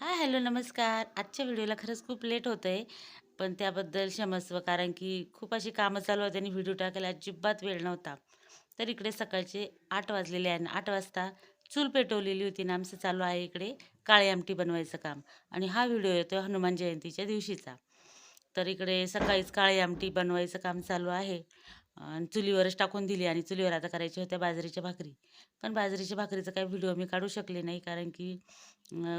हा हॅलो, नमस्कार. आजच्या व्हिडिओला खरंच खूप लेट होतंय, पण त्याबद्दल क्षमस्व कारण की खूप अशी कामं चालू होती आणि व्हिडिओ टाकायला अजिबात वेळ नव्हता. तर इकडे सकाळचे आठ वाजलेले आहे आणि 8 वाजता चूल पेटवलेली होती ना आमचं चालू आहे इकडे काळी आमटी बनवायचं काम आणि हा व्हिडिओ येतो हनुमान जयंतीच्या दिवशीचा. तर इकडे सकाळीच काळी आमटी बनवायचं काम चालू आहे आणि चुलीवरच टाकून दिली आणि चुलीवर आता करायच्या होत्या बाजरीच्या भाकरी. पण बाजरीच्या भाकरीचा काही व्हिडिओ मी काढू शकले नाही कारण की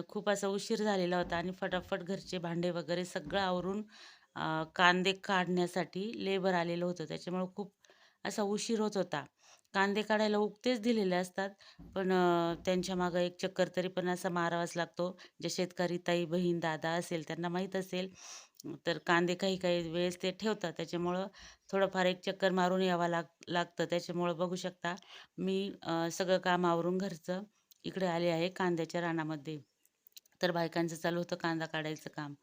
खूप असा उशीर झालेला होता आणि फटाफट घरचे भांडे वगैरे सगळं आवरून कांदे काढण्यासाठी लेबर आलेलं होतं. त्याच्यामुळं खूप असा उशीर होत होता. कांदे काढायला उगतेच दिलेले असतात, पण त्यांच्या मागं एक चक्कर तरी पण असा मारावाच लागतो. जे शेतकरी ताई, बहीण, दादा असेल त्यांना माहीत असेल. तर कांदे काही-काही वेळेस ते ठेवतात. त्याच्यामुळं थोडंफार एक चक्कर मारून यावं लाग लागतं. त्याच्यामुळं बघू शकता मी सगळं काम आवरून घरचं इकडे आले आहे कांद्याच्या रानामध्ये. तर बायकांचं चालू होतं कांदा काढायचं काम.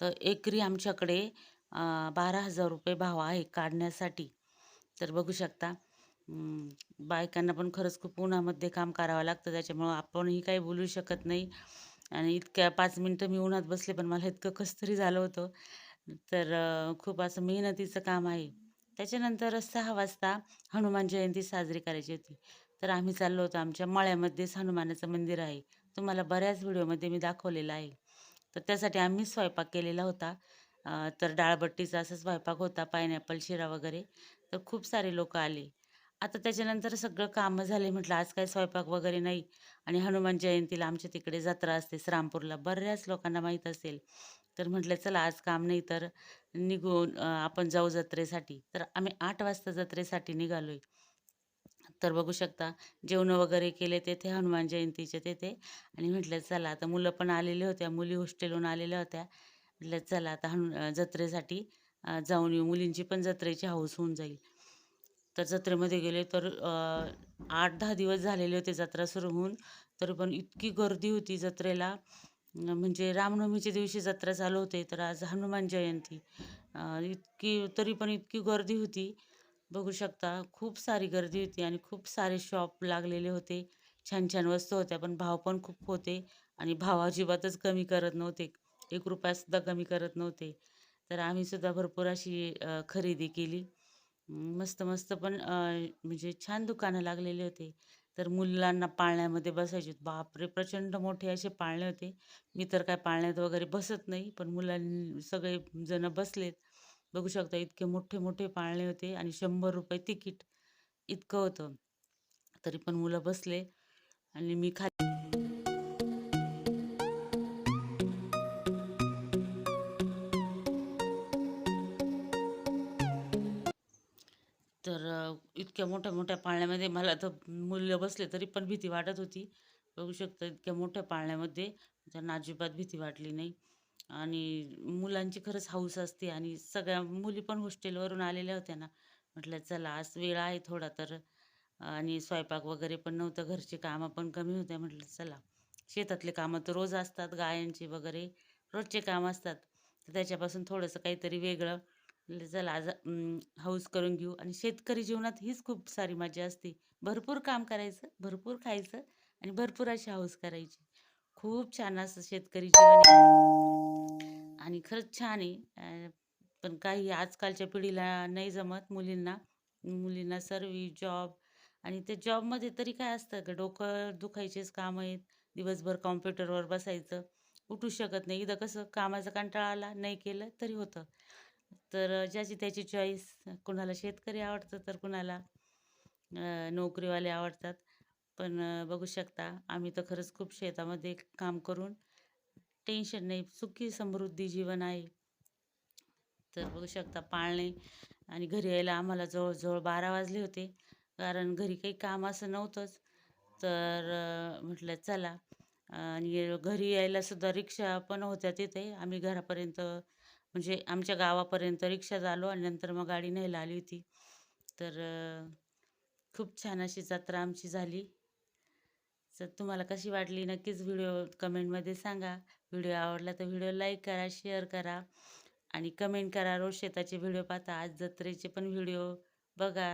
तर एकरी आमच्याकडे बारा हजार रुपये भाव आहे काढण्यासाठी. तर बघू शकता बायकांना पण खरंच खूप उन्हामध्ये काम करावं लागतं. त्याच्यामुळं आपणही काही बोलू शकत नाही आणि इतक्या पाच मिनटं मी उन्हात बसले, पण मला इतकं कसंतरी झालं होतं. तर खूप असं मेहनतीचं काम आहे. त्याच्यानंतर सहा वाजता हनुमान जयंती साजरी करायची होती. तर आम्ही चाललो होतो आमच्या मळ्यामध्येच हनुमानाचं मंदिर आहे. तुम्हाला बऱ्याच व्हिडिओमध्ये मी दाखवलेलं आहे. तर त्यासाठी आम्ही स्वयंपाक केलेला होता. तर डाळबट्टीचा असा स्वयंपाक होता, पायनॅपल शिरा वगैरे. तर खूप सारे लोक आले. आता त्याच्यानंतर सगळं कामं झाले. म्हटलं आज काही स्वयंपाक वगैरे नाही आणि हनुमान जयंतीला आमच्या तिकडे जत्रा असते श्रामपूरला. बऱ्याच लोकांना माहीत असेल. तर म्हटलं चला आज काम नाही तर निघून आपण जाऊ जत्रेसाठी. तर आम्ही आठ वाजता जत्रेसाठी निघालोय. तर बघू शकता जेवणं वगैरे केले तेथे हनुमान जयंतीचे तेथे आणि म्हटलं चला आता मुलं पण आलेल्या होत्या. मुली हॉस्टेलहून आलेल्या होत्या. म्हटलं चला आता हनु जत्रेसाठी जाऊन येऊ. मुलींची पण जत्रेची हौस होऊन जाईल. तर जत्रेमध्ये गेले तर आठ दहा दिवस झालेले होते जत्रा सुरू होऊन. तर पण इतकी गर्दी होती जत्रेला. म्हणजे रामनवमीच्या दिवशी जत्रा चालू होते, तर आज हनुमान जयंती. इतकी तरी पण इतकी गर्दी होती. बघू शकता खूप सारी गर्दी होती आणि खूप सारे शॉप लागलेले होते. छान-छान वस्तू होत्या, पण भाव पण खूप होते आणि भाव अजिबातच कमी करत नव्हते. एक रुपयासुद्धा कमी करत नव्हते. तर आम्ही सुद्धा भरपूर अशी खरेदी केली. मस्त-मस्त पण म्हणजे छान दुकानं लागलेले होते. तर मुलांना पाळण्यामध्ये बसायचे. बापरे! प्रचंड मोठे असे पाळणे होते. मी तर काय पाळण्यात वगैरे बसत नाही, पण मुलां सगळे जण बसलेत. बघू शकता इतके मोठे-मोठे पाळणे होते आणि ₹100 तिकीट इतकं होतं. तरी पण मुलं बसले आणि मी खाली इतक्या मोठ्या-मोठ्या पाळण्यामध्ये मला तर मुलं बसले तरी पण भीती वाटत होती. बघू शकता इतक्या मोठ्या पाळण्यामध्ये त्यांना अजिबात भीती वाटली नाही. आणि मुलांची खरंच हौस असते आणि सगळ्या मुली पण हॉस्टेलवरून आलेल्या होत्या ना. म्हटलं चला आज वेळ आहे थोडा तर आणि स्वयंपाक वगैरे पण नव्हतं. घरची कामं पण कमी होत्या. म्हटलं चला शेतातले कामं तर रोज असतात. गायांची वगैरे रोजचे काम असतात. तर त्याच्यापासून थोडंसं काहीतरी वेगळं. चला आज हौस करून घेऊ आणि शेतकरी जीवनात हीच खूप सारी मजा असते. भरपूर काम करायचं, भरपूर खायचं आणि भरपूर अशी हौस करायची. खूप छान असं शेतकरी जीवन आणि खरंच छान आहे. पण काही आजकालच्या पिढीला नाही जमत मुलींना. मुलींना सर्व्हिस, जॉब आणि त्या जॉबमध्ये तरी काय असतं का डोकं दुखायचेच काम आहेत. दिवसभर कॉम्प्युटरवर बसायचं. उठू शकत नाही. इथं कसं कामाचा कंटाळा आला, नाही केलं तरी होतं. तर ज्याची त्याची चॉईस. कुणाला शेतकरी आवडतं तर कुणाला नोकरीवाले आवडतात. पण बघू शकता आम्ही तर खरंच खूप शेतामध्ये काम करून टेन्शन नाही, सुखी समृद्धी जीवन आहे. तर बघू शकता पाळणे आणि घरी यायला आम्हाला जवळजवळ बारा वाजले होते. कारण घरी काही काम असं नव्हतंच. तर म्हटलं चला आणि घरी यायला सुद्धा रिक्षा पण होत्या तिथे. आम्ही घरापर्यंत म्हणजे आमच्या गावापर्यंत रिक्षा झालो आणि नंतर मग गाडी न्यायला आली होती. तर खूप छान अशी जत्रा आमची झाली. तर तुम्हाला कशी वाटली नक्कीच व्हिडिओ कमेंटमध्ये सांगा. व्हिडिओ आवडला तर व्हिडिओ लाईक करा, शेअर करा आणि कमेंट करा. रोज शेताचे व्हिडिओ पाहता, आज जत्रेचे पण व्हिडिओ बघा.